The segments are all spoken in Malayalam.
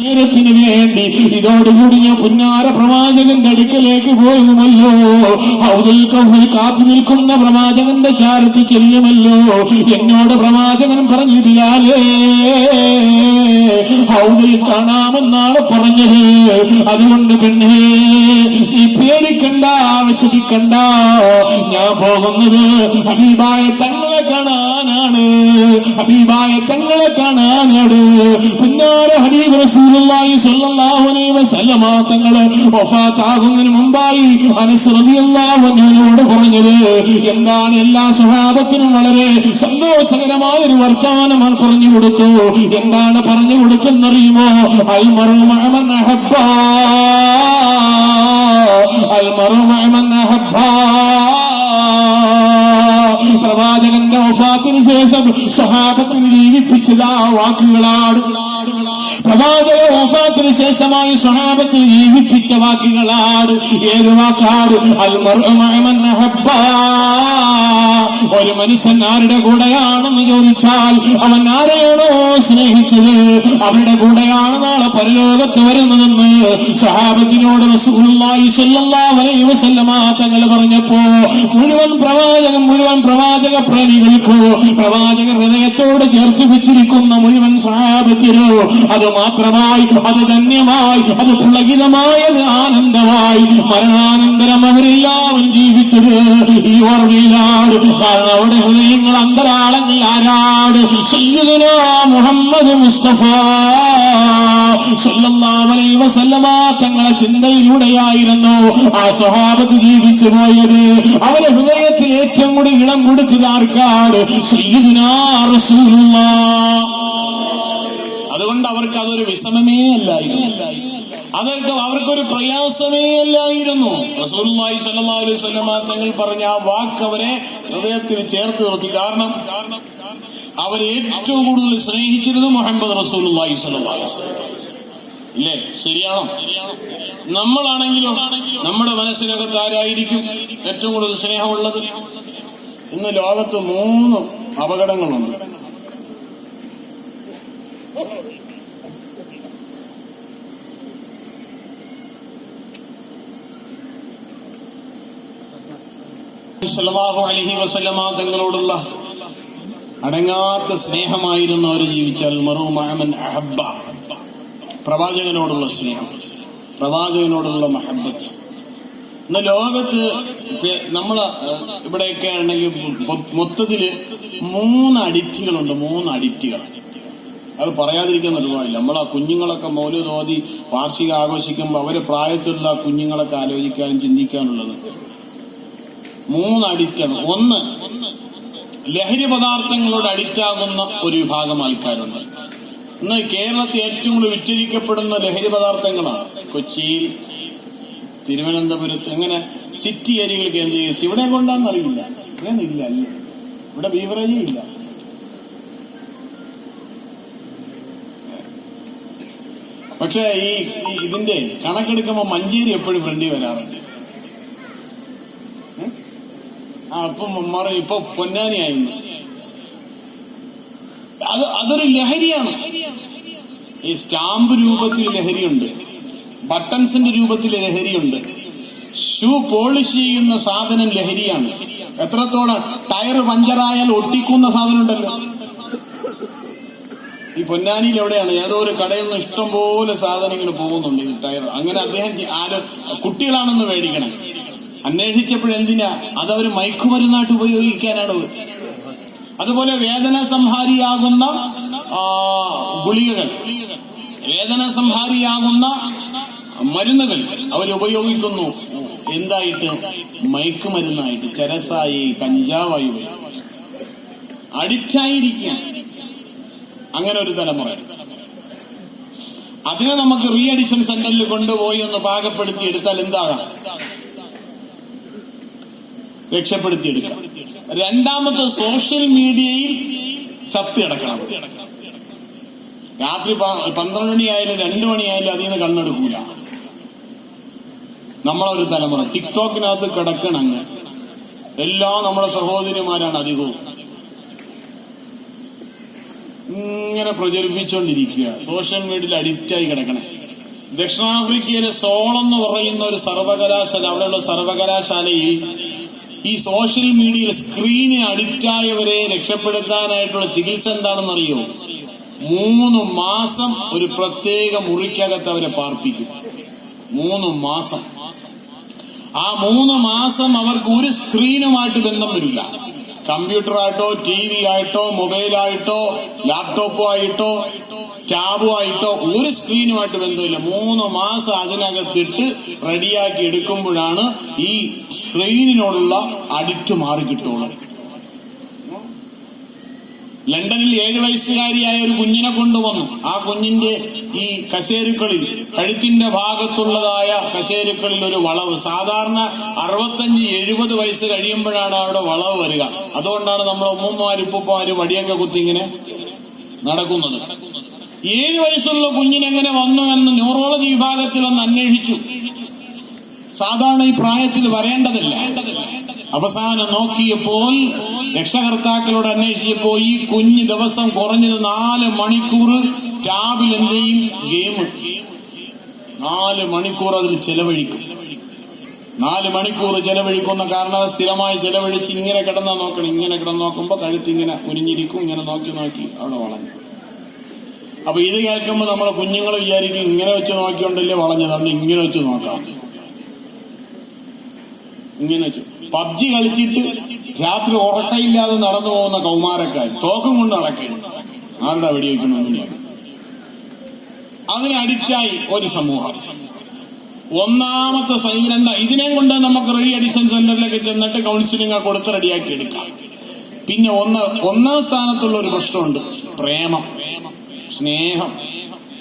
നേരത്തിന് വേണ്ടി ഇതോടുകൂടി ഞാൻ പുന്നാര പ്രവാചകന്റെ അടുക്കലേക്ക് പോകുമല്ലോ ഹൗദുൽ കൗഫിൽ കാത്തു നിൽക്കുന്ന പ്രവാചകന്റെ ചാരത്ത് ചെല്ലുമല്ലോ. എന്നോട് പ്രവാചകൻ പറഞ്ഞു ബിലാലേ കാണാമെന്നാണ് പറഞ്ഞത്. അതുകൊണ്ട് പിന്നെ നീ പേടിക്കണ്ട ആവശ്യപ്പിക്കണ്ട. ഞാൻ പോകുന്നത് അഭിപ്രായ തങ്ങളെ കാണാനാണ്. ഹബീബായ തങ്ങളെ കാണാനാണ്. പുന്നാര ഹബീബ് റസൂലുള്ളാഹി സ്വല്ലല്ലാഹു അലൈഹി വസല്ലമ തങ്ങളെ വഫാത്താകുന്നതിന് മുമ്പായി അനസ് റളിയല്ലാഹു അൻഹുവിനോട് പറഞ്ഞത് എന്താണ് എല്ലാ സ്വഹാബത്തിനും വളരെ സന്തോഷകരമായ ഒരു വർത്തമാനം പറഞ്ഞു കൊടുത്തു. എന്താണ് പറഞ്ഞു കൊടുക്കുന്നറിയുമോ? അൽമറു മഅമൻ അഹബ്ബ അൽ മറു മഅമൻ അഹബ്ബ. പ്രവാചകന്റെ വഫാത്തിന് ശേഷം സ്വഹാബത്തിന് ജീവിപ്പിച്ചത് ആ വാക്കുകളാണ്. പ്രവാചക വഫാത്തിന് ശേഷമായി സ്വഹാബത്തിന് ജീവിപ്പിച്ച വാക്കുകളാണ് ഏത് മൻ ഒരു മനുഷ്യൻ ആരുടെ കൂടെയാണെന്ന് ചോദിച്ചാൽ അവൻ ആരെയാണോ സ്നേഹിച്ചത്? അവരുടെ കൂടെയാണ് നാളെ പരലോകത്ത് വരുന്നതെന്ന് സഹാബത്തിനോട് തങ്ങൾ പറഞ്ഞപ്പോ മുഴുവൻ പ്രവാചകൻ മുഴുവൻ പ്രവാചക പ്രേമികൾക്കോ പ്രവാചക ഹൃദയത്തോട് ചേർത്ത് വെച്ചിരിക്കുന്ന മുഴുവൻ സഹാബത്തിനോ അത് മാത്രമായി അത് ധന്യമായി അത് പുളകിതമായത് ആനന്ദമായി. മരണാനന്തരം അവരെല്ലാവരും ജീവിച്ചത് ഈ ഓർമ്മയിലാണ്. കാരണം അവിടെ ഹൃദയങ്ങൾ അന്തരാളങ്ങൾ ആരാട്? മുഹമ്മദ് മുസ്തഫ. തങ്ങളെ ചിന്തയിലൂടെയായിരുന്നു ആ സ്വഭാവത്ത് ജീവിച്ചു പോയത്. അവരെ ഹൃദയത്തിൽ ഏറ്റവും കൂടി ഇളം കൊടുത്തത് ആർക്കാട് സയ്യിദുനാ അതുകൊണ്ട് അവർക്ക് അതൊരു വിഷമമേ അല്ലായിരുന്നു. അതൊക്കെ അവർക്കൊരു പ്രയാസമേ അല്ലായിരുന്നു. അലൈഹി തങ്ങൾ പറഞ്ഞ ആ വാക്ക് അവരെ ഹൃദയത്തിൽ ചേർത്ത് നിർത്തി. കാരണം അവർ ഏറ്റവും കൂടുതൽ സ്നേഹിച്ചിരുന്നത് മുഹമ്മദ് വസല്ലം. ഇല്ലേ? ശരിയാണോ? നമ്മളാണെങ്കിലും നമ്മുടെ മനസ്സിനകത്ത് ആരായിരിക്കും ഏറ്റവും കൂടുതൽ സ്നേഹമുള്ളത്? ഇന്ന് ലോകത്ത് മൂന്ന് അപകടങ്ങളുണ്ട്. തങ്ങളോടുള്ള അടങ്ങാത്ത സ്നേഹമായിരുന്നു അവർ ജീവിച്ചാൽ. മറു മഹമൻ അഹബ്ബ. പ്രവാചകനോടുള്ള സ്നേഹം. പ്രവാചകനോടുള്ള മഹബത്ത് ഇന്ന് ലോകത്ത് നമ്മൾ ഇവിടെയൊക്കെ ആണെങ്കിൽ മൊ- മൊത്തത്തിൽ മൂന്ന് അഡിക്റ്റുകളുണ്ട്. മൂന്ന് അഡിക്റ്റുകൾ. അത് പറയാതിരിക്കാൻ ഒരുപാടില്ല. നമ്മൾ ആ കുഞ്ഞുങ്ങളൊക്കെ മൗലതോതി വാർഷിക ആഘോഷിക്കുമ്പോൾ അവരെ പ്രായത്തിലുള്ള കുഞ്ഞുങ്ങളൊക്കെ ആലോചിക്കാനും ചിന്തിക്കാനുള്ളത് മൂന്ന് അഡിക്റ്റാണ് ഒന്ന് ലഹരി പദാർത്ഥങ്ങളോട് അഡിക്റ്റ് ആകുന്ന ഒരു വിഭാഗം ആൾക്കാരുണ്ട്. ഇന്ന് കേരളത്തിൽ ഏറ്റവും കൂടുതൽ വിറ്റഴിക്കപ്പെടുന്ന ലഹരി പദാർത്ഥങ്ങളാണ് കൊച്ചിയിൽ തിരുവനന്തപുരത്ത് അങ്ങനെ സിറ്റി ഏരിയകൾ കേന്ദ്രീകരിച്ച്. ഇവിടെ കൊണ്ടാന്ന് അറിയില്ല. ഇവിടെ ഇല്ല അല്ല ഇവിടെ ബീവറേജേ ഇല്ല. പക്ഷേ ഈ ഇതിന്റെ കണക്കെടുക്കുമ്പോൾ മഞ്ചേരി എപ്പോഴും ഫ്രണ്ടി വരാറുണ്ട്. ആ മറ ഇപ്പൊ പൊന്നാനിയായിരുന്നു. അത് അതൊരു ലഹരിയാണ്. ഈ സ്റ്റാമ്പ് രൂപത്തിൽ ലഹരിയുണ്ട്. ബട്ടൺസിന്റെ രൂപത്തിൽ ലഹരിയുണ്ട്. ഷൂ പോളിഷ് ചെയ്യുന്ന സാധനം ലഹരിയാണ്. എത്രത്തോളം ടയർ പഞ്ചറായാൽ ഒട്ടിക്കുന്ന സാധനം ഉണ്ടല്ലോ ഈ പൊന്നാനിയിൽ എവിടെയാണ്? ഏതോ ഒരു കടയിൽ നിന്ന് ഇഷ്ടം പോലെ സാധനം ഇങ്ങനെ പോകുന്നുണ്ട് ഈ ടയർ അങ്ങനെ അദ്ദേഹം കുട്ടികളാണെന്ന് മേടിക്കണം. അന്വേഷിച്ചപ്പോഴെന്തിനാ? അവർ മയക്കുമരുന്നായിട്ട് ഉപയോഗിക്കാനാണ് അതുപോലെ വേദന സംഹാരിയാകുന്ന ഗുളികകൾ. വേദന സംഹാരിയാകുന്ന മരുന്നുകൾ അവരുപയോഗിക്കുന്നു എന്തായിട്ട്? മയക്കുമരുന്നായിട്ട്. ചരസായി കഞ്ചാവായി അഡിക്റ്റായിരിക്കാം. അങ്ങനെ ഒരു തലമുറ. അതിനെ നമുക്ക് റീ അഡിക്ഷൻ സെന്ററിൽ കൊണ്ടുപോയി ഒന്ന് പാകപ്പെടുത്തി എടുത്താൽ എന്താകാം? രക്ഷപ്പെടുത്തിയെടുക്കാം. രണ്ടാമത്തെ സോഷ്യൽ മീഡിയയിൽ ചത്തി അടക്കണം രാത്രി പന്ത്രണ്ട് മണിയായാലും രണ്ടു മണിയായാലും അതിൽ നിന്ന് കണ്ണെടുക്കൂല. നമ്മളൊരു തലമുറ. ടിക്ടോക്കിനകത്ത് കിടക്കണങ്ങ് എല്ലാം നമ്മുടെ സഹോദരിമാരാണ് അധികവും. ഇങ്ങനെ പ്രചരിപ്പിച്ചുകൊണ്ടിരിക്കുക സോഷ്യൽ മീഡിയയിൽ അഡിക്റ്റായി കിടക്കണേ. ദക്ഷിണാഫ്രിക്കയിലെ സോൾ എന്ന് പറയുന്ന ഒരു സർവകലാശാല അവിടെയുള്ള സർവകലാശാലയിൽ ഈ സോഷ്യൽ മീഡിയയിൽ സ്ക്രീനിന് അഡിക്റ്റായവരെ രക്ഷപ്പെടുത്താനായിട്ടുള്ള ചികിത്സ എന്താണെന്നറിയോ മൂന്ന് മാസം ഒരു പ്രത്യേക മുറിക്കകത്ത് അവരെ പാർപ്പിക്കും. മൂന്ന് മാസം. ആ മൂന്ന് മാസം അവർക്ക് ഒരു സ്ക്രീനുമായിട്ട് ബന്ധം വരില്ല. കമ്പ്യൂട്ടറായിട്ടോ ടി വി ആയിട്ടോ മൊബൈലായിട്ടോ ലാപ്ടോപ്പോ ആയിട്ടോ ടാബോ ആയിട്ടോ ഒരു സ്ക്രീനുമായിട്ട് ബന്ധമില്ല. മൂന്ന് മാസം അതിനകത്തിട്ട് റെഡിയാക്കി എടുക്കുമ്പോഴാണ് ഈ സ്ക്രീനിനോടുള്ള അഡിക്റ്റ് മാറി കിട്ടുള്ളത് ലണ്ടനിൽ ഏഴ് വയസ്സുകാരിയായ ഒരു കുഞ്ഞിനെ കൊണ്ടുവന്നു. ആ കുഞ്ഞിന്റെ ഈ കശേരുക്കളിൽ കഴുത്തിന്റെ ഭാഗത്തുള്ളതായ കശേരുക്കളിൽ ഒരു വളവ്. സാധാരണ അറുപത്തഞ്ച് എഴുപത് വയസ്സ് കഴിയുമ്പോഴാണ് അവിടെ വളവ് വരിക. അതുകൊണ്ടാണ് നമ്മുടെ ഉമ്മമാരും ഉപ്പമാരും വടിയൊക്കെ കുത്തി ഇങ്ങനെ നടക്കുന്നത്. ഏഴു വയസ്സുള്ള കുഞ്ഞിനെങ്ങനെ വന്നു എന്ന് ന്യൂറോളജി വിഭാഗത്തിൽ ഒന്ന് അന്വേഷിച്ചു. സാധാരണ ഈ പ്രായത്തിൽ വരേണ്ടതില്ല. അവസാനം നോക്കിയപ്പോൾ രക്ഷകർത്താക്കളോട് അന്വേഷിച്ചപ്പോ ഈ കുഞ്ഞ് ദിവസം കുറഞ്ഞത് നാല് മണിക്കൂർ ടാബിൽ എന്ത് ചെയ്യും? ഗെയിം നാല് മണിക്കൂർ അതിൽ ചെലവഴിക്കും. നാല് മണിക്കൂർ ചെലവഴിക്കുന്ന കാരണം സ്ഥിരമായി ചെലവഴിച്ച് ഇങ്ങനെ കിടന്നാ നോക്കണം ഇങ്ങനെ കിടന്ന് നോക്കുമ്പോൾ കഴുത്ത് ഇങ്ങനെ ഉരിഞ്ഞിരിക്കും ഇങ്ങനെ നോക്കി നോക്കി അവിടെ വളഞ്ഞു. അപ്പൊ ഇത് കേൾക്കുമ്പോ നമ്മളെ കുഞ്ഞുങ്ങൾ വിചാരിക്കും ഇങ്ങനെ വെച്ച് നോക്കിയോണ്ടല്ലേ വളഞ്ഞത്. അതുകൊണ്ട് ഇങ്ങനെ വെച്ച് നോക്കാം. ഇങ്ങനെ വെച്ചു. പബ്ജി കളിച്ചിട്ട് രാത്രി ഉറക്കയില്ലാതെ നടന്നു പോകുന്ന കൗമാരക്കാർ തോക്കും കൊണ്ട് നടക്കണം ആരുടെ വെടിവെക്കണമെന്നില്ല അതിന് അഡിക്റ്റായി ഒരു സമൂഹം. ഒന്നാമത്തെ സൈലന്റ് ഇതിനെ കൊണ്ട് നമുക്ക് റെഡി അഡിഷൻ സെന്ററിലേക്ക് ചെന്നിട്ട് കൗൺസിലിംഗ് കൊടുത്ത് റെഡിയാക്കി എടുക്കാം. പിന്നെ ഒന്ന് ഒന്നാം സ്ഥാനത്തുള്ള ഒരു പ്രശ്നമുണ്ട്. പ്രേമം. സ്നേഹം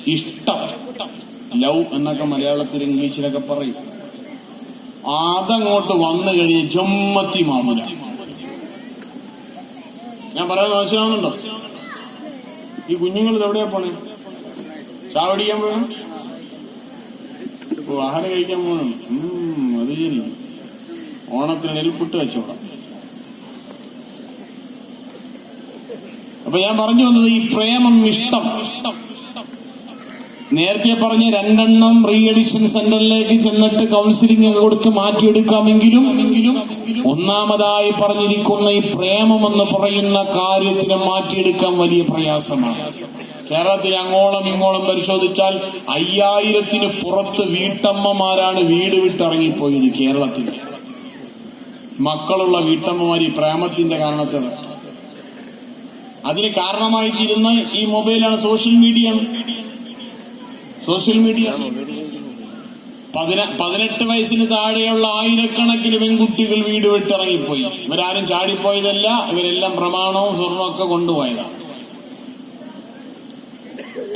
ഇഷ്ടം. ലവ് എന്നൊക്കെ മലയാളത്തിൽ ഇംഗ്ലീഷിലൊക്കെ പറയും. അതങ്ങോട്ട് വന്നു കഴിഞ്ഞ് ജമ്മത്തി മാമൂല. ഞാൻ പറയുന്നത് മനസ്സിലാവുന്നുണ്ടോ ഈ കുഞ്ഞുങ്ങൾ എവിടെയാ പോണേ? ചാവടിക്കാൻ പോകണം ആഹാരം കഴിക്കാൻ പോകണം. അത് ശരി. ഓണത്തിന് നെൽപ്പുട്ട് വെച്ചോളാം. അപ്പൊ ഞാൻ പറഞ്ഞു വന്നത് ഈ പ്രേമം ഇഷ്ടം. നേരത്തെ പറഞ്ഞ രണ്ടെണ്ണം റീ എഡിഷൻ സെന്ററിലേക്ക് ചെന്നിട്ട് കൗൺസിലിംഗ് കൊടുത്ത് മാറ്റിയെടുക്കാമെങ്കിലും ഒന്നാമതായി പറഞ്ഞിരിക്കുന്ന ഈ പ്രേമം എന്ന് പറയുന്ന കാര്യത്തിനെ മാറ്റിയെടുക്കാൻ വലിയ പ്രയാസമാണ്. കേരളത്തിൽ അങ്ങോളം ഇങ്ങോളം പരിശോധിച്ചാൽ അയ്യായിരത്തിന് പുറത്ത് വീട്ടമ്മമാരാണ് വീട് വിട്ടിറങ്ങിപ്പോയത് കേരളത്തിൽ. മക്കളുള്ള വീട്ടമ്മമാർ ഈ പ്രേമത്തിന്റെ കാരണത്തിൽ അതിന് കാരണമായി തീരുന്ന ഈ മൊബൈലാണ് സോഷ്യൽ മീഡിയ. Social media. പതിന പതിനെട്ട് വയസ്സിന് താഴെയുള്ള ആയിരക്കണക്കിന് പെൺകുട്ടികൾ വീട് വിട്ടിറങ്ങിപ്പോയി. ഇവരാരും ചാടിപ്പോയതല്ല ഇവരെല്ലാം പ്രമാണവും സ്വർണവും ഒക്കെ കൊണ്ടുപോയതാണ്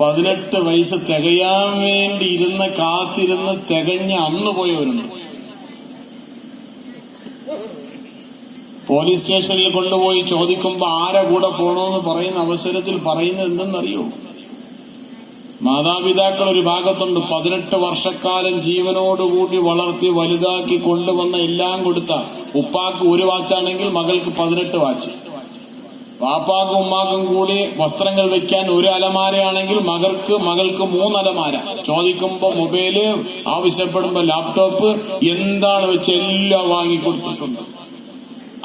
പതിനെട്ട് വയസ്സ് തികയാൻ വേണ്ടി ഇരുന്ന് കാത്തിരുന്ന് തികഞ്ഞ് അന്ന് പോയവരുണ്ട് പോലീസ് സ്റ്റേഷനിൽ കൊണ്ടുപോയി ചോദിക്കുമ്പോൾ ആരെ കൂടെ പോണോന്ന് പറയുന്ന അവസരത്തിൽ പറയുന്നത് എന്തെന്നറിയോ? മാതാപിതാക്കൾ ഒരു ഭാഗത്തുണ്ട്. പതിനെട്ട് വർഷക്കാലം ജീവനോടുകൂടി വളർത്തി വലുതാക്കി കൊണ്ടുവന്ന എല്ലാം കൊടുത്ത ഉപ്പാക്ക് ഒരു വാച്ചാണെങ്കിൽ മകൾക്ക് പതിനെട്ട് വാച്ച്. വാപ്പാക്കും ഉമ്മാക്കും കൂടി വസ്ത്രങ്ങൾ വെക്കാൻ ഒരു അലമാരയാണെങ്കിൽ മകൾക്ക് മകൾക്ക് മൂന്ന് അലമാര ചോദിക്കുമ്പോ മൊബൈൽ ആവശ്യപ്പെടുമ്പോ ലാപ്ടോപ്പ് എന്താണ് വെച്ച് എല്ലാം വാങ്ങിക്കൊടുത്തിട്ടുണ്ട്.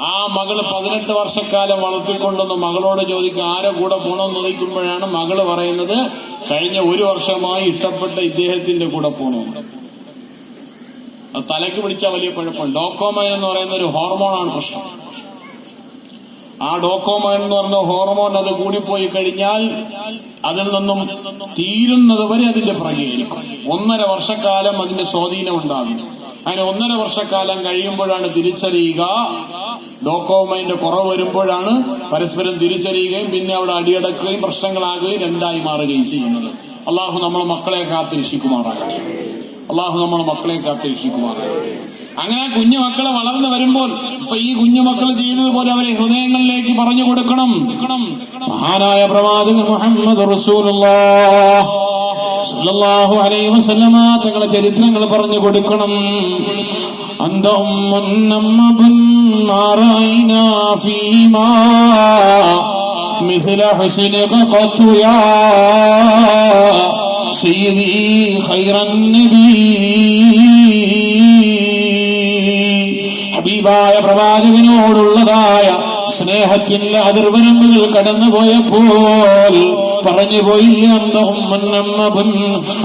ആ മകൾ പതിനെട്ട് വർഷക്കാലം വളർത്തിക്കൊണ്ടെന്ന് മകളോട് ചോദിക്കുക ആരെ കൂടെ പോകണമെന്ന് ചോദിക്കുമ്പോഴാണ് മകൾ പറയുന്നത് കഴിഞ്ഞ ഒരു വർഷമായി ഇഷ്ടപ്പെട്ട ഇദ്ദേഹത്തിന്റെ കൂടെ അത് തലയ്ക്ക് പിടിച്ച വലിയ കുഴപ്പം. ഡോക്കോമൈൻ എന്ന് പറയുന്ന ഒരു ഹോർമോണാണ് പ്രശ്നം. ആ ഡോക്കോമൈൻ എന്ന് പറഞ്ഞ ഹോർമോൺ അത് കൂടിപ്പോയി കഴിഞ്ഞാൽ അതിൽ നിന്നും തീരുന്നത് വരെ അതിന്റെ പ്രകീകരിക്കും ഒന്നര വർഷക്കാലം അതിന്റെ സ്വാധീനം ഉണ്ടാകും. അതിന് ഒന്നര വർഷക്കാലം കഴിയുമ്പോഴാണ് തിരിച്ചറിയുക. ഡോക്കോമൈന്റെ കുറവ് വരുമ്പോഴാണ് പരസ്പരം തിരിച്ചറിയുകയും പിന്നെ അവിടെ അടിയടക്കുകയും പ്രശ്നങ്ങളാകുകയും രണ്ടായി മാറുകയും ചെയ്യുന്നത്. അള്ളാഹു നമ്മളെ മക്കളെ കാത്തിരിക്കുമാറാകട്ടെ അള്ളാഹു നമ്മളെ മക്കളെ കാത്തിരിക്കുമാറാകട്ടെ അങ്ങനെ കുഞ്ഞു മക്കളെ വളർന്നു വരുമ്പോൾ ഇപ്പൊ ഈ കുഞ്ഞു മക്കൾ ചെയ്തതുപോലെ അവരെ ഹൃദയങ്ങളിലേക്ക് പറഞ്ഞു കൊടുക്കണം. മഹാനായ പ്രവാചകൻ മുഹമ്മദ് റസൂലുള്ളാഹ്. സല്ലല്ലാഹു അലൈഹി വസല്ലമ തങ്ങളെ ചരിത്രങ്ങൾ പറഞ്ഞു കൊടുക്കണം അന്ത ഉമ്മുൻ നമ്മബുൻ മാറൈനാ ഫീമാ مثل حسنك قط يا سيدي خير النبي ഹബീബായ പ്രവാചകനോടുള്ളതായ സ്നേഹത്തിന്റെ അതിർവരമ്പുകൾ കടന്നുപോയപ്പോൾ പറഞ്ഞു പോയില്ല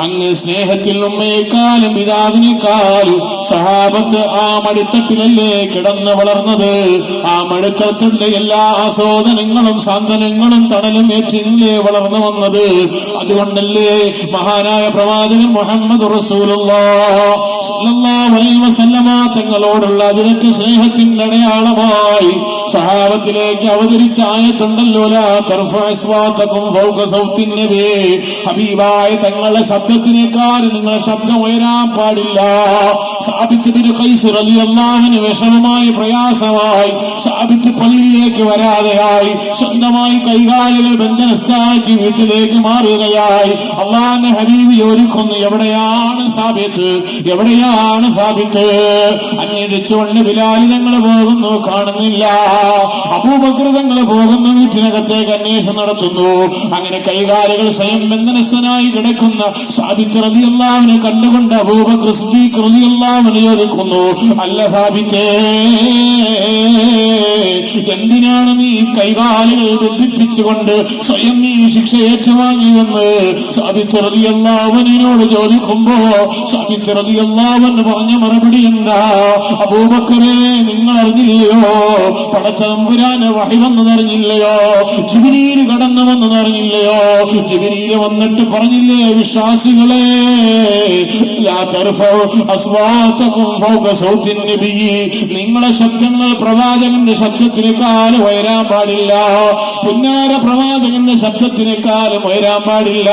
അങ്ങ് സ്നേഹത്തിൽ ഉമ്മയെക്കാളും പിതാവിനേക്കാളും സഹാബത്ത് ആ മടിത്തട്ടിലല്ലേ കിടന്ന് വളർന്നത്? ആ മടിത്തട്ടിന്റെ എല്ലാ ആസ്വാദനങ്ങളും സാന്ത്വനങ്ങളും തണലും ഏറ്റില്ലേ വളർന്നു വന്നത്? അതുകൊണ്ടല്ലേ മഹാനായ പ്രവാചകൻ മുഹമ്മദ് വസല്ലമ തങ്ങളോടുള്ള അതിരറ്റ് സ്നേഹത്തിന്റെ അടയാളമായി സഹാബത്തിലേക്ക് അവതരിച്ച ആയത്തുണ്ടല്ലോ ഹബീബായ തങ്ങളുടെ ശബ്ദത്തിനേക്കാൾ നിങ്ങളെ ശബ്ദം ഉയരാൻ പാടില്ല. സാബിത്തിന് വിഷമമായി പ്രയാസമായി സാബിത്ത് പള്ളിയിലേക്ക് വരാതെയായി സ്വന്തമായി കൈകാലുകൾ ബന്ധനസ്ഥാക്കി വീട്ടിലേക്ക് മാറുകയായി. അള്ളാഹിന്റെ ഹബീബ് ചോദിക്കുന്നു എവിടെയാണ് സാബിത്ത്? എവിടെയാണ് സാബിത്ത്? അന്വേഷിച്ചുകൊണ്ട് ബിലാലി ഞങ്ങൾ പോകുന്നു കാണുന്നില്ല. അപൂപകൃതങ്ങൾ പോകുന്ന വീട്ടിനകത്തേക്ക് അന്വേഷണം നടത്തുന്നു. അങ്ങനെ കൈകാലുകൾ സ്വയം ബന്ധനസ്ഥനായി കിടക്കുന്ന സാബിത്ത് റതിയല്ലാവിനെ കണ്ടുകൊണ്ട് സിദ്ദീഖ് റളിയല്ലാഹുവിനെ ചോദിക്കുന്നു അല്ല സാബിത്തേ എന്തിനാണ് നീ കൈകാലുകൾ ബന്ധിപ്പിച്ചുകൊണ്ട് സ്വയം നീ ശിക്ഷ ഏറ്റുവാങ്ങിയെന്ന് സാബിത്ത് എല്ലാവനോട് ചോദിക്കുമ്പോ സാബിത്ത് എല്ലാവൻ പറഞ്ഞ മറുപടി എന്താ? അപൂപക്കരെ നിങ്ങൾ അറിഞ്ഞില്ലയോ പടത്തമ്പുരാന് വഴി വന്നതറിഞ്ഞില്ലയോ? ജിബിരിയിൽ കടന്നു വന്നതറിഞ്ഞില്ലയോ? ജിബിരിയിൽ വന്നിട്ട് പറഞ്ഞില്ലേ വിശ്വാസികളെ? നിങ്ങളെ ശബ്ദങ്ങൾ പ്രവാചകന്റെ ശബ്ദത്തിനേക്കാളും ഉയരാൻ പാടില്ല. പുന്നാര പ്രവാചകന്റെ ശബ്ദത്തിനേക്കാളും ഉയരാൻ പാടില്ല.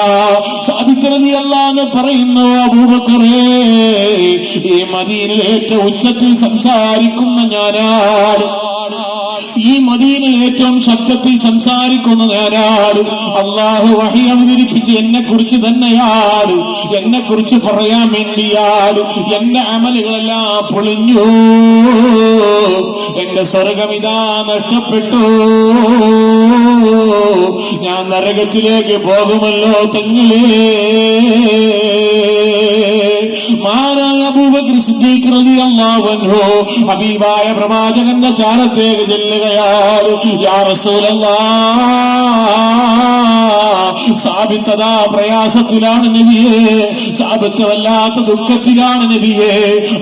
സാബിത്രതി അല്ലാന്ന് പറയുന്നു അബൂബക്കറേ ഈ മദീനിൽ ഏറ്റവും ഉച്ചത്തിൽ സംസാരിക്കുന്ന ഞാനാണ്. ഈ മദീനിൽ ഏറ്റവും ശബ്ദത്തിൽ സംസാരിക്കുന്ന ഞാനാണ് അള്ളാഹു വഹി അവതരിപ്പിച്ച് എന്നെ കുറിച്ച് തന്നെയാണ് എന്നെ കുറിച്ച് പറയാൻ വേണ്ടിയാണ് എന്റെ അമലുകളെല്ലാം പൊളിഞ്ഞു. എന്റെ സ്വർഗം ഇതാ നഷ്ടപ്പെട്ടു. ഞാൻ നരകത്തിലേക്ക് പോകുമല്ലോ തങ്ങളേ റളിയല്ലാഹു അൻഹു ഹബീബായ പ്രവാചകന്റെ ചാരത്തേക്ക് ചെല്ലുകയാണ് യാ റസൂലല്ലാഹ് സാബിത്തതാ പ്രയാസത്തിലാണ് നബിയെ. സാബത്ത് വല്ലാത്ത ദുഃഖത്തിലാണ് നബിയെ.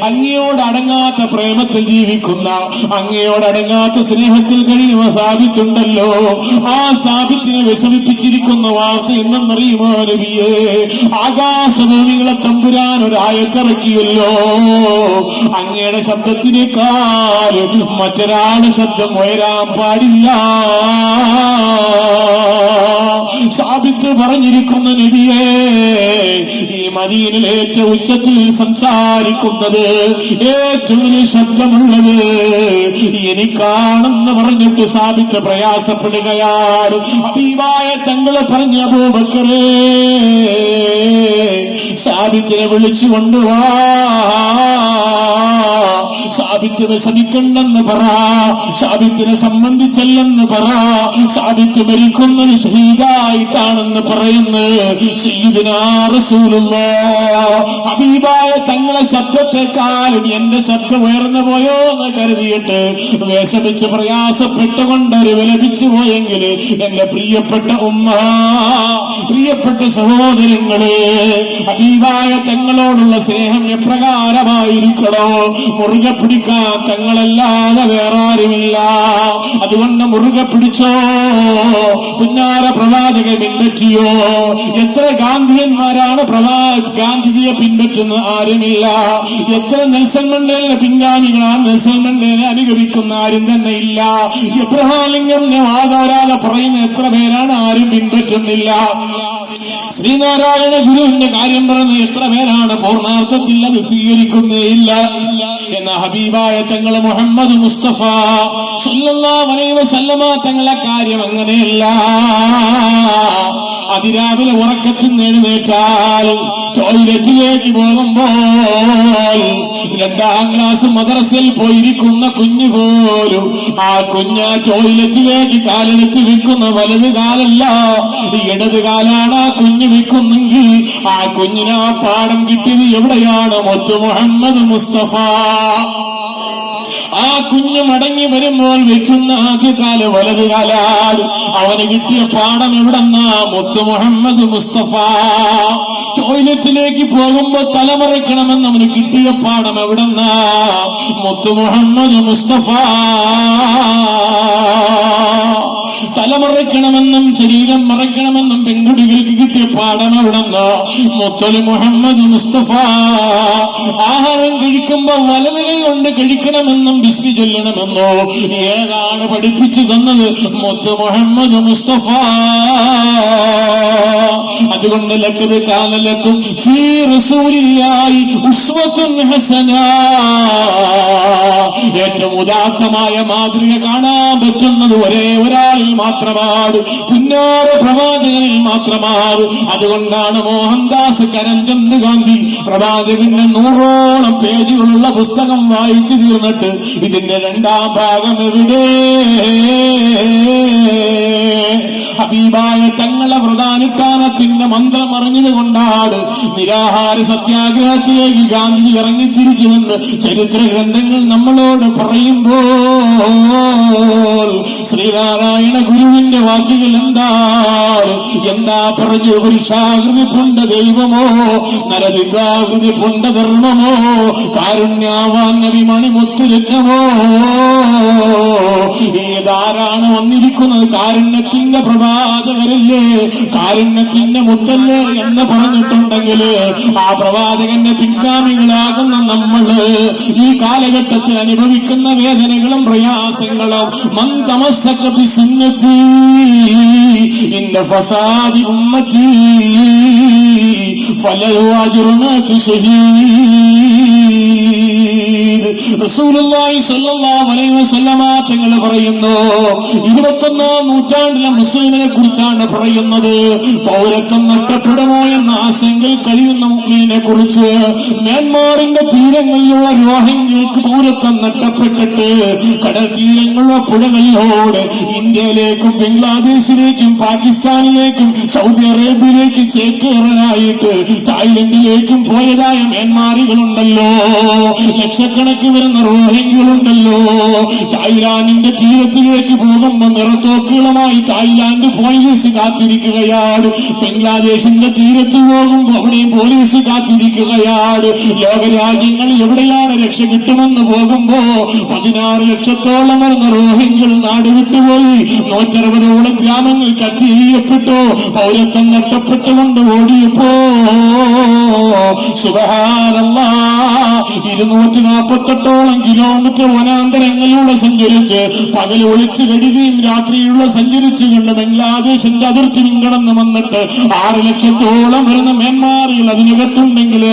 അങ്ങയോട് അടങ്ങാത്ത പ്രേമത്തിൽ ജീവിക്കുന്ന അങ്ങയോട് അടങ്ങാത്ത സ്നേഹത്തിൽ കഴിയുന്ന സാബിത്തുണ്ടല്ലോ. ആ സാബിത്തിനെ വിഷമിപ്പിച്ചിരിക്കുന്ന വാർത്ത എന്നറിയുമോ നബിയെ? ആകാശഭൂമികളെ തമ്പുരാൻ ഒരായത്തിറക്കിയല്ലോ. അങ്ങയുടെ ശബ്ദത്തിനേക്കാൾ മറ്റൊരാളുടെ ശബ്ദം ഉയരാൻ പാടില്ല. സാബിത്ത് പറഞ്ഞിരിക്കുന്ന നബിയെ ഈ മദീനിൽ ഏറ്റവും ഉച്ചത്തിൽ സംസാരിക്കുന്നത് ഏറ്റവും ശബ്ദമുള്ളത്. എനിക്കാണെന്ന് പറഞ്ഞിട്ട് സാബിത്ത് പ്രയാസപ്പെടുകയാണ്. അബീവായ തങ്ങളെ പറഞ്ഞ അബൂബക്കറേ സാബിത്തിനെ വിളിച്ചു കൊണ്ടുവാ സാബിത്ത് വിഷമിക്കണ്ടെന്ന് പറ. സാബിത്തിനെ സംബന്ധിച്ചല്ലെന്ന് പറ. സാബിത്ത് മരിക്കുന്നത് ഷഹീദായിട്ടാണെന്ന് പറയുന്നു. സയ്യിദുനാ റസൂലുള്ളാഹ് ഹബീബായ തങ്ങളെ ശബ്ദത്തെക്കാളും എന്റെ ശബ്ദം ഉയർന്നു പോയോ എന്ന് കരുതിയിട്ട് വിഷമിച്ച് പ്രയാസപ്പെട്ടുകൊണ്ട് ഒരു വിലപിച്ചു പോയെങ്കിൽ എന്റെ പ്രിയപ്പെട്ട ഉമ്മ പ്രിയപ്പെട്ട സഹോദരങ്ങളെ ഹബീബായ തങ്ങളോടുള്ള സ്നേഹം എപ്രകാരമായിരിക്കണോ? മുറുകെ പിടിക്കാൻ തങ്ങളല്ലാതെ വേറെ ആരുമില്ല അതുകൊണ്ട് മുറുകെ പിടിച്ചോ. പുന്നാര പ്രവാചക പിൻപറ്റിയോ? എത്ര ഗാന്ധിയന്മാരാണ് പ്രവാ ഗാന്ധിജിയെ പിൻപറ്റുന്ന ആരുമില്ല. എത്ര നെൽസൺ മണ്ടേലിന്റെ പിൻഗാമികളാണ് നെൽസൺ മണ്ഡലിനെ അനുഗമിക്കുന്ന ആരും തന്നെ ഇല്ല. എബ്രഹാലിംഗം ആധാരാതെ പറയുന്ന എത്ര പേരാണ് ആരും പിന്തുറ്റുന്നില്ല ശ്രീനാരായണ ഗുരുവിന്റെ കാര്യം പറഞ്ഞ് എത്ര പേരാണ് പൂർണാർത്ഥത്തിൽ അത് സ്വീകരിക്കുന്നേ ഇല്ല. എന്ന ഹബീബായ തങ്ങൾ മുഹമ്മദ് മുസ്തഫ സല്ലല്ലാഹു അലൈഹി വസല്ലമ തങ്ങളെ കാര്യം അങ്ങനെയല്ല. അതിരാവിലെ ഉറക്കത്തിൽ നേടുന്നേറ്റാൽ ടോയ്ലറ്റിലേക്ക് പോകുമ്പോൾ രണ്ടാം ക്ലാസ് മദ്രസയിൽ പോയിരിക്കുന്ന കുഞ്ഞു പോലും ആ കുഞ്ഞ ടോയ്ലറ്റിലേക്ക് കാലെടുത്ത് വിൽക്കുന്ന വലത് കാലല്ല ഇടത് കാലാണ് ആ കുഞ്ഞ് വിൽക്കുന്നെങ്കിൽ ആ കുഞ്ഞിന് ആ പാഠം കിട്ടിയത് എവിടെയാണ്? മൊത്തു മുഹമ്മദ് മുസ്തഫ. ആ കുഞ്ഞ് മടങ്ങി വരുമ്പോൾ വെക്കുന്ന ആദ്യകാല വലത് കാലാൽ അവന് കിട്ടിയ പാഠം എവിടെന്നാ? മുത്തു മുഹമ്മദ് മുസ്തഫ. ടോയ്ലറ്റിലേക്ക് പോകുമ്പോ തലമറയ്ക്കണമെന്ന് അവന് കിട്ടിയ പാഠം എവിടെന്നാ? മുത്തു മുഹമ്മദ് മുസ്തഫ. തലമറയ്ക്കണമെന്നും ശരീരം മറയ്ക്കണമെന്നും പെൺകുട്ടികൾക്ക് കിട്ടിയ പാഠം എവിടെന്നോ? മുത്തലി മുഹമ്മദ് മുസ്തഫ. ആഹാരം കഴിക്കുമ്പോ കൊണ്ട് കഴിക്കണമെന്നും ബിസ്മി ചൊല്ലണമെന്നോ? ഏതാണ് പഠിപ്പിച്ചു തന്നത്? മുത്ത് മുഹമ്മദ് മുസ്തഫ. അതുകൊണ്ട് ലക്കത് കാലലക്കും ഫീ ഹസന. ഏറ്റവും ഉദാത്തമായ മാതൃക കാണാൻ പറ്റുന്നത് ഒരേ ഒരാളിൽ മാത്രമാണ് പിന്നാര പ്രവാചകനിൽ മാത്രമാണ് അതുകൊണ്ടാണ് മോഹൻദാസ് കരംചന്ദ് ഗാന്ധി പ്രവാചകന്റെ നൂറോളം പേജുകളുള്ള പുസ്തകം വായിച്ചു തീർന്നിട്ട് ഇതിന്റെ രണ്ടാം ഭാഗം എവിടെ? ഹബീബായ തങ്ങളെ വ്രതാനുഷ്ഠാനത്തിന്റെ മന്ത്രം അറിഞ്ഞതുകൊണ്ടാണ് നിരാഹാര സത്യാഗ്രഹത്തിലേക്ക് ഗാന്ധി ഇറങ്ങിത്തിരിക്കുമെന്ന് ചരിത്ര ഗ്രന്ഥങ്ങൾ നമ്മളോട് പറയുമ്പോൾ ശ്രീനാരായണ ഗുരുവിന്റെ വാക്കുകൾ എന്താണ് എന്താ പറഞ്ഞു പുരുഷാകൃതി പുണ്ട ദൈവമോ? നരദിതാകൃതി പുണ്ട ധർമ്മമോ? കാരുണ്യാവാൻ നബി മണിമുത്തുരത്നമോ ഏതാരാണ് വന്നിരിക്കുന്നത്? കാരുണ്യത്തിന്റെ പ്രവാചകരല്ലേ? കാരുണ്യത്തിന്റെ മുത്തല്ലേ എന്ന് പറഞ്ഞിട്ടുണ്ടെങ്കിൽ ആ പ്രവാചകന്റെ പിൻഗാമികളാകുന്ന നമ്മൾ ഈ കാലഘട്ടത്തിൽ അനുഭവിക്കുന്ന വേദനകളും പ്രയാസങ്ങളും മന്ദമസക സുന്നത്തി ഇന്ന ഫസാദി ഉമ്മത്തി. ഫലഹു അജ്റുനാകു വസല്ലമ തങ്ങൾ പറയുന്നു ഇരുപത്തൊന്നാം നൂറ്റാണ്ടിലെ മുസ്ലിമിനെ കുറിച്ചാണ് പറയുന്നത്. പൗരത്വം നഷ്ടപ്പെടുമോ എന്ന ആശങ്കയിൽ കഴിയുന്ന മുസ്ലിമിനെ കുറിച്ച് മ്യാൻമാറിന്റെ തീരങ്ങളിലുള്ള രോഹിംഗ്യർക്ക് പൗരത്വം നഷ്ടപ്പെട്ടിട്ട് കടൽ തീരങ്ങളിലോ പുഴകളിലോട് ഇന്ത്യയിലേക്കും ബംഗ്ലാദേശിലേക്കും പാകിസ്ഥാനിലേക്കും സൗദി അറേബ്യയിലേക്കും ചേക്കേറാനായിട്ട് തായ്ലൻഡിലേക്കും പോയതായ മ്യാൻമാറികളുണ്ടല്ലോ. ലക്ഷക്കണക്കിന് വരുന്ന റോഹിംഗ്യകളുണ്ടല്ലോ തായ്ലാന്റിന്റെ തീരത്തിലേക്ക് പോകുമ്പോ നിറത്തോക്കുകളുമായി തായ്ലാന്റ് പോലീസ് കാത്തിരിക്കുകയാണ്. ബംഗ്ലാദേശിന്റെ തീരത്ത് പോകുമ്പോ അവിടെയും പോലീസ് കാത്തിരിക്കുകയാണ്. ലോകരാജ്യങ്ങൾ എവിടെയാണ് രക്ഷ കിട്ടുമെന്ന് പോകുമ്പോ പതിനാറ് ലക്ഷത്തോളം വരുന്ന റോഹിംഗ്യകൾ നാട് വിട്ടുപോയി. നൂറ്ററുപതോളം ഗ്രാമങ്ങൾ കത്തിയപ്പെട്ടു പൗരത്വം നഷ്ടപ്പെട്ടുകൊണ്ട് ഓടിയപ്പോ സുബഹാനല്ലാ. ഇരുന്നൂറ്റി നാൽപ്പത്തെട്ടോളം കിലോമീറ്റർ വനാന്തരങ്ങളിലൂടെ സഞ്ചരിച്ച് പകൽ ഒളിച്ചു കഴുകുകയും രാത്രിയുള്ള സഞ്ചരിച്ചു കൊണ്ട് ബംഗ്ലാദേശിന്റെ അതിർത്തി മുൻകടന്ന് വന്നിട്ട് ആറ് ലക്ഷത്തോളം വരുന്ന മേന്മാറികൾ അതിനകത്തുണ്ടെങ്കിൽ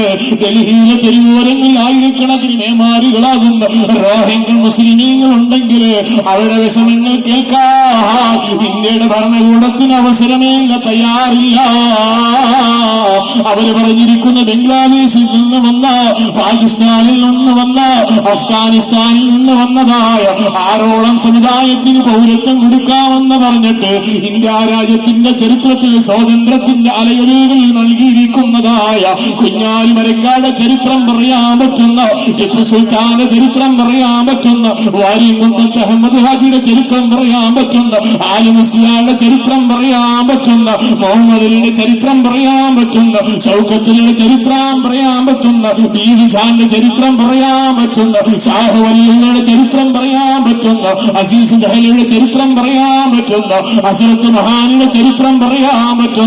ഡൽഹിയിലെ തെരുവോരങ്ങളിൽ ആയിരക്കണക്കിന് മേമാരികളാകുന്ന റോഹിംഗ്യൻ മുസ്ലിമീങ്ങൾ ഉണ്ടെങ്കിൽ അവരുടെ വിഷമങ്ങൾ കേൾക്കാ ഇന്ത്യയുടെ ഭരണകൂടത്തിന് അവസരമേ തയ്യാറില്ല. അവർ പറഞ്ഞിരിക്കുന്ന ബംഗ്ലാദേശിൽ നിന്ന് വന്ന പാകിസ്ഥാനിൽ നിന്ന് വന്ന അഫ്ഗാനിസ്ഥാനിൽ നിന്ന് വന്നതായ ആറോളം സമുദായത്തിന് പൗരത്വം കൊടുക്കാമെന്ന് പറഞ്ഞിട്ട് ഇന്ത്യ രാജ്യത്തിന്റെ ചരിത്രത്തിൽ സ്വാതന്ത്ര്യത്തിന്റെ അലയൊലികൾ നൽകിയിരിക്കുന്നതായ കുഞ്ഞാലി മരക്കാട് ചരിത്രം പറയാൻ പറ്റുന്ന ടിപ്പു സുൽത്താന്റെ ചരിത്രം പറയാൻ പറ്റുന്ന വാരി അഹമ്മദ് ഹാജിയുടെ ചരിത്രം പറയാൻ പറ്റുന്ന ആലിമുസിയായുടെ ചരിത്രം പറയാൻ പറ്റുന്ന മുഹമ്മദ് അലിയുടെ ചരിത്രം പറയാൻ പറ്റുന്ന ചൗക്കത്തിലെ ചരിത്രം പറയാൻ പറ്റുന്ന ബീവി ഖാന്റെ ചരിത്രം പറയാൻ പറ്റുന്ന. ഷാഹുവലിയുടെ ചരിത്രം പറയാൻ പറ്റുന്ന. അസീസ് ദഹലിയുടെ ചരിത്രം പറയാൻ പറ്റുന്ന. അസരത്ത് മഹാനിയുടെ ചരിത്രം പറയാൻ പറ്റുന്ന.